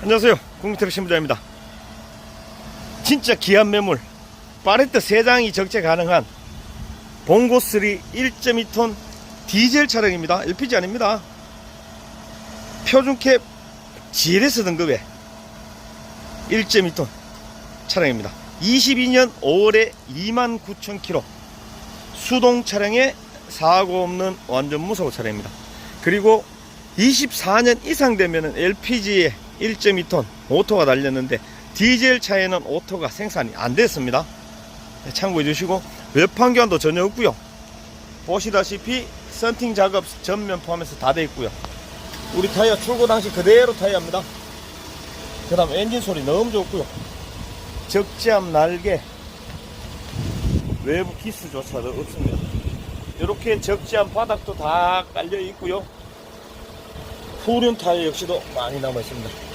안녕하세요. 국민TV 신부자입니다. 진짜 귀한 매물, 파레트 3장이 적재 가능한 봉고3 1.2톤 디젤 차량입니다. LPG 아닙니다. 표준캡 GLS 등급의 1.2톤 차량입니다. 22년 5월에 29,000km 수동 차량에 사고 없는 완전 무사고 차량입니다. 그리고 24년 이상 되면은 LPG에 1.2톤 오토가 달렸는데 디젤 차에는 오토가 생산이 안 됐습니다. 네, 참고해 주시고 외판 교환도 전혀 없고요. 보시다시피 썬팅 작업 전면 포함해서 다 돼 있고요. 우리 타이어 출고 당시 그대로 타이어입니다. 그 다음 엔진 소리 너무 좋고요. 적재함 날개 외부 기스조차도 없습니다. 이렇게 적재함 바닥도 다 깔려 있고요. 후륜 타이어 역시도 많이 남아 있습니다.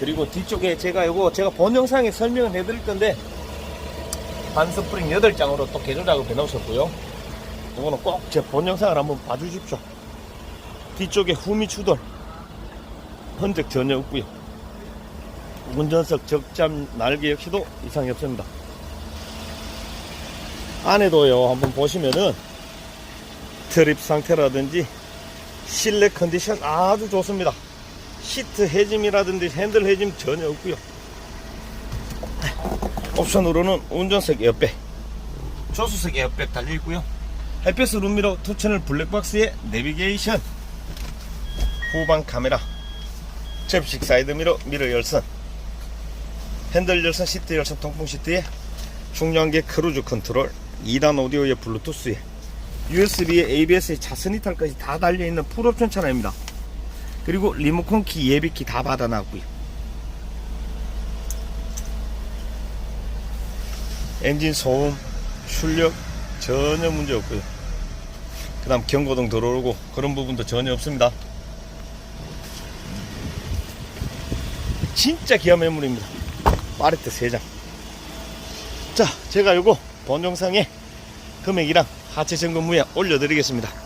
그리고 뒤쪽에 제가 이거 제가 본 영상에 설명을 해드릴 건데 반스프링 8장으로 또 개조 작업 해 놓으셨고요. 이거는 꼭 제 본 영상을 한번 봐주십시오. 뒤쪽에 후미 추돌 흔적 전혀 없고요. 운전석 적잠 날개 역시도 이상이 없습니다. 안에도요 한번 보시면은 트립 상태라든지 실내 컨디션 아주 좋습니다. 시트 해짐이라든지 핸들 해짐 전혀 없고요. 옵션으로는 운전석 에어백, 조수석 에어백 달려 있고요. 햇볕 룸미러 투채널 블랙박스에 내비게이션, 후방 카메라, 접식 사이드미러 미러 열선, 핸들 열선, 시트 열선, 통풍 시트에 중요한 게 크루즈 컨트롤, 2단 오디오에 블루투스에 USB에 ABS에 자선 이탈까지 다 달려있는 풀옵션 차량입니다. 그리고 리모컨 키, 예비 키 다 받아놨고요. 엔진 소음, 출력 전혀 문제 없고요. 그 다음 경고등 들어오고 그런 부분도 전혀 없습니다. 진짜 기한 매물입니다. 파레트 3장. 자, 제가 요거 본 영상에 금액이랑 하체 점검 후에 올려드리겠습니다.